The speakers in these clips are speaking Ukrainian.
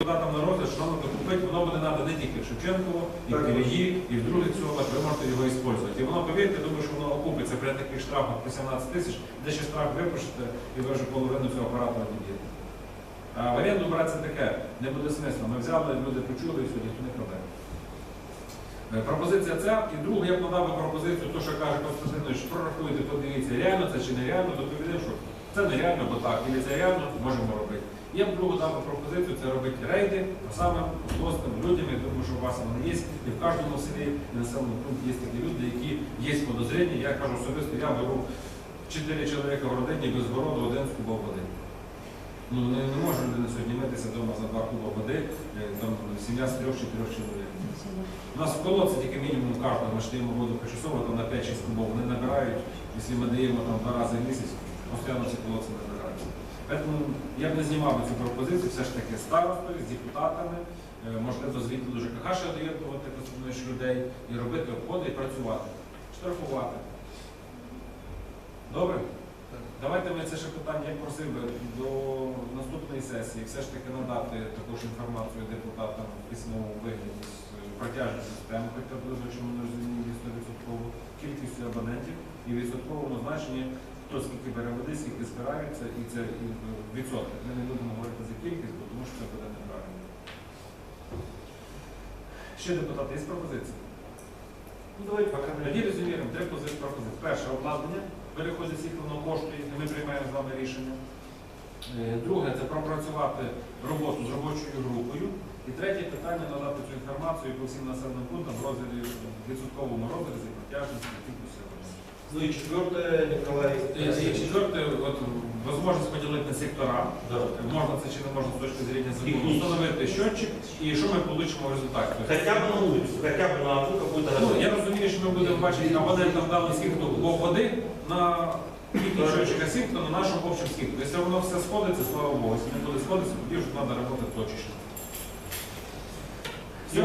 депутатам на розгляд, що нам купити, воно буде треба не тільки в Шевченково, і в. Кілії, і в других цілах, ви можете його використовувати. І воно, повірте, думаю, що воно окупиться при таких штрафах по 17 тисяч, де ще штраф випишете, і ви вже половину цього апарату віддієте. А в оренду брати це таке, не буде смисла. Ми взяли, люди почули і все, ніхто не краде. Е, Пропозиція ця, і другу я б надав би пропозицію, то, що каже Константинович, прорахуйте, подивіться, реально це чи нереально, доповідає, що це нереально, бо так, і це реально, можемо робити. Я б другу дав пропозицію, це робити рейди, а саме злосним людям, я думаю, що у вас вони є, і в кожному селі і населеному пункті є такі люди, які є подозріння, я кажу особисто, я беру чотири чоловіка в родині без городу, один з кубов води. Ну, не, не може людина сьогодні митися вдома за два куба води, е, там сім'я з трьох-чотирьох чоловік. У нас в колодці тільки мінімум карта, ми ж воду почасово, там на 5-6 кубов. Вони набирають, якщо ми даємо там два рази в місяць, постійно ці колодці набираються. Тому я б не знімав цю пропозицію, все ж таки старостою, з депутатами, можливо, звідти до ЖКХ ще доєднувати представниш людей і робити обходи і працювати, штрафувати. Добре? Давайте ми це ще питання, я просив би до наступної сесії все ж таки надати також інформацію депутатам в письмовому вигляді з е, протяжною системи, хоча б що ми не розуміємо 100% кількістю абонентів і відсотковому значенні, хто скільки бере води, скільки збирається, і це і в. Ми не будемо говорити за кількість, бо тому що це буде неправильно. Ще депутати, є пропозиції? Ну, давайте тоді резюмуємо три позиції пропозиції. Перше обладнання, переходить всіх воно коштує, і ми приймаємо з вами рішення. Е, Друге це пропрацювати роботу з робочою групою. І третє питання надати цю інформацію по всім населеним пунктам в розгляді в відсотковому розрізі протяжності кількості абонентів. Ну и четвертое, Николай. І четверте, от, можливість поділити на сектора. Да. Можна це чи не можна з точки зрення закону. Встановити щотчик і що ми отримаємо в результаті. Хотя бы на улицу, хотя бы на одну какую-то Ну, я розумію, що ми будемо бачити, абонентам дали скільки кубов води на їхніх щотчика скільки, на нашому общому скільки. Якщо воно все сходиться, слава Богу. Якщо не буде сходитися, тоді вже треба працювати точечно. Все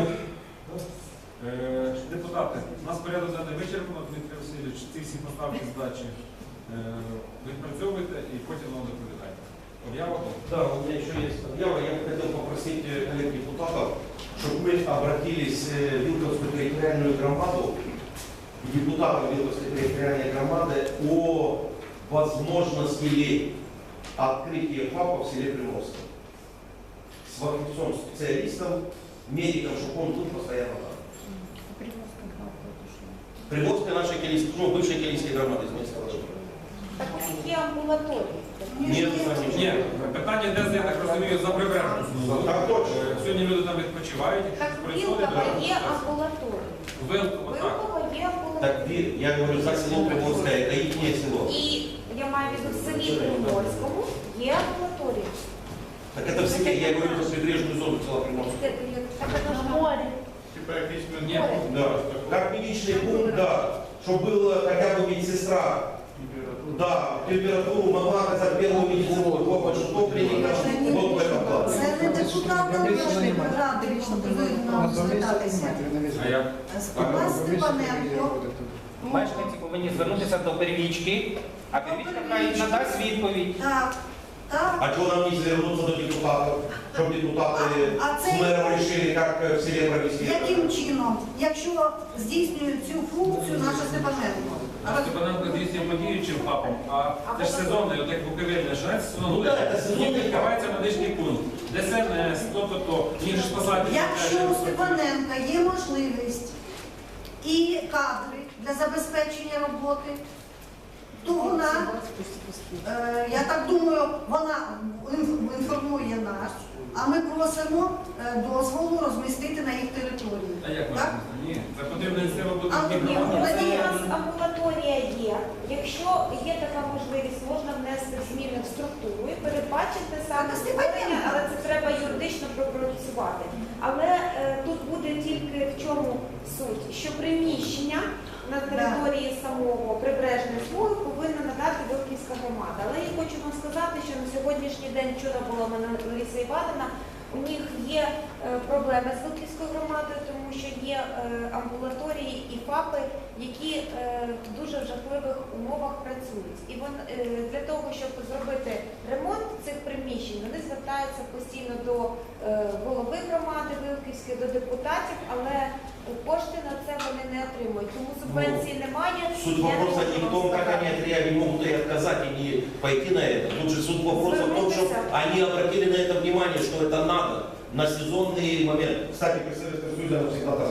Е, Депутати, у нас порядок денний вичерпано, Дмитрий Васильович, ці всі поставки здачі е, відпрацьовуйте і потім нам доповідайте. Об'ява? Да, у меня еще есть объява. Я бы хотел попросить э, коллег депутатов, чтобы мы обратились э, в Вилковскую территориальную громаду, к депутатам Вилковской территориальной громады о возможности ли открытия ФАПа в селе Приморском. С фаховцом, специалистом, медиком, чтобы он тут постоянно там. Приморская наша кельийская, ну, бывшая кельийская громада из Минского района. Так у них є амбулаторії. Нет, там Ні, питання йде, я так розумію, за прибережну смугу. Так точно. Е, Сьогодні люди там відпочивають, Так якщо в приходять, Вилково є то амбулаторія. Вилково, так. Вилково є Так, амбулаторія. Ви- я говорю за село Приморское, это их село. І я маю в виду в селі Приморському є амбулаторія. Так это в селе, я говорю за прибрежную зону села Приморского. Це- Так це ж море. Типа якийсь Ні. Море. Да. Как медичный пункт, да. Чтобы была хотя бы медсестра, да, температуру могла оказать первую медицинскую помощь, утопленникам, вот в этом плане. Це не депутати обласної ради, що повинно звертатися. А як? Спала Степаненко. Мешканці повинні звернутися до первічки, а первічка хай надасть відповідь. Так, так. А что нам не звернуться до депутатов, чтобы депутаты А- а с це- мэром решили, как э, в селе провести? Яким чином, якщо здійснює цю функцію наша Степаненко? А Степаненко здійснює подіючим ФАПом, а це ж сезонний, от як Буковель починається сезон, Ну, да, це сезонний і відкривається медичний пункт. ДСНС, то-то-то, їх ж спасати. Якщо у Степаненка є можливість і кадри для забезпечення роботи, то вона, е, я так думаю, вона інформує нас, а ми просимо е, дозволу розмістити на їх території. А як Так? Ні, це потрібно ініціатива буде А, в Ні, у нас амбулаторія є. Якщо є така можливість, можна внести зміни в структуру і передбачити саме створення, але це треба юридично пропрацювати. Але е, тут буде тільки в чому суть, що приміщення на території самого прибережної смуги повинна надати Вилківська громада. Але я хочу вам сказати, що на сьогоднішній день вчора була мене Лариса Івановна, У них є е, проблеми з Вилківською громадою, тому що є е, амбулаторії і ФАПи, які е, в дуже жахливих умовах працюють. І для того, щоб зробити ремонт цих приміщень, вони звертаються постійно до голови громади Вилківської, до депутатів, але кошти на це не отримують. Тому субвенції немає. Суть Я не вопроса можу не в вам том, как сказати. они отреагировали, могут и отказать, и не пойти на это. Тут же суть вопроса в том, что они обратили на это внимание, что это надо на сезонный момент. Кстати, при Советском Союзе оно всегда так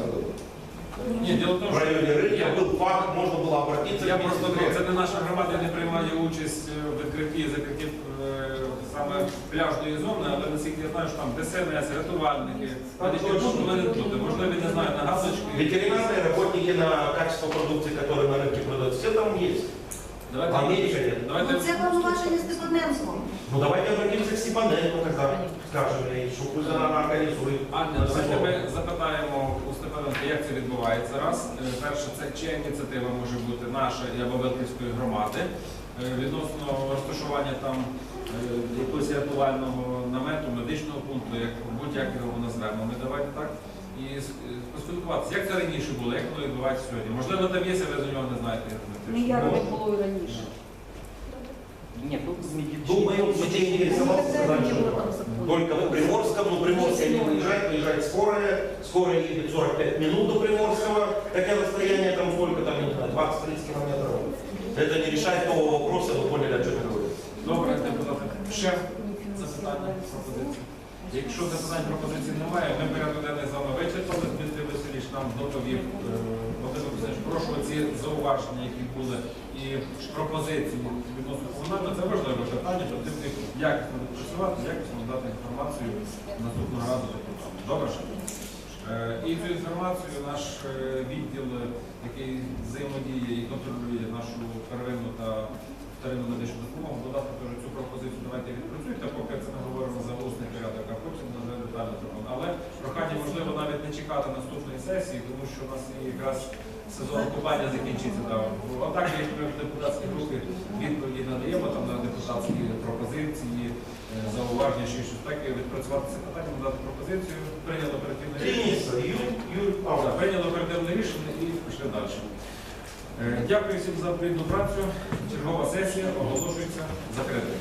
было. Ні, діло в тому, В що районе рынка я- был факт, можно было обратиться. Я к просто министру. ну, це не наша громада не приймає участь е, в відкритті і закритті е, саме пляжної зони, але наскільки я знаю, що там ДСНС, рятувальники, медичні пункти повинні бути. Можливо, не знаю, на газочки. Ветеринарные работники на качество продукции, которые на рынке продают, все там есть. Давайте, Америка нет. давайте, Ну, це повноваження Степаненко. Ну давайте обратимся к Степаненко тогда, скажем ей, что пусть она организует. Аня, давайте ми запитаємо у Степаненка, як це відбувається. Раз, Е, перше, це чия ініціатива може бути наша і або Велківської громади Е, відносно розташування там е, якогось рятувального намету, медичного пункту, як будь-як його назвемо. Ми давайте так І с- е, поспілкуватися, як це раніше було, як воно відбувається сьогодні. Можливо, там є, а ви за нього не знаєте. я думаю, теж. Ніяк не Можна. було і раніше. Ні, тут з медичним- Думаю, людей интересовался раньше. Только в Приморском, но Приморская не выезжает, выезжает скорая, скорая едет 45 минут до Приморского, хотя расстояние там сколько, там, не знаю, 20-30 километров. Это не решает того вопроса, вы поняли, о чем я говорю. Добре, депутати. Ще запитання, пропозиції. Якщо запитань пропозицій немає, ми порядок денний з вами вичерпали. Дмитрий Васильович нам доповів. Е, прошу ці зауваження, які були, і пропозиції відносно комунального, це важливе питання, щоб тим, як працювати, якісно надати інформацію наступного разу. Добре? Е, І цю інформацію наш е, відділ, який взаємодіє і контролює нашу первинну та вторинну медичну допомогу, додати теж цю пропозицію, давайте відпрацюйте, поки це ми говоримо за усний порядок, а потім вже детально зробимо. Але прохання можливо навіть не чекати наступної сесії, тому що у нас якраз сезон купання закінчиться. Да. Отак, як ми в депутатські групи відповіді надаємо там на депутатські пропозиції, е, зауваження, що щось таке, відпрацювати це питання, надати пропозицію, прийняли оперативне рішення. А, Прийняли оперативне рішення і пішли далі. Е, Дякую всім за плідну працю. Чергова сесія оголошується закритою.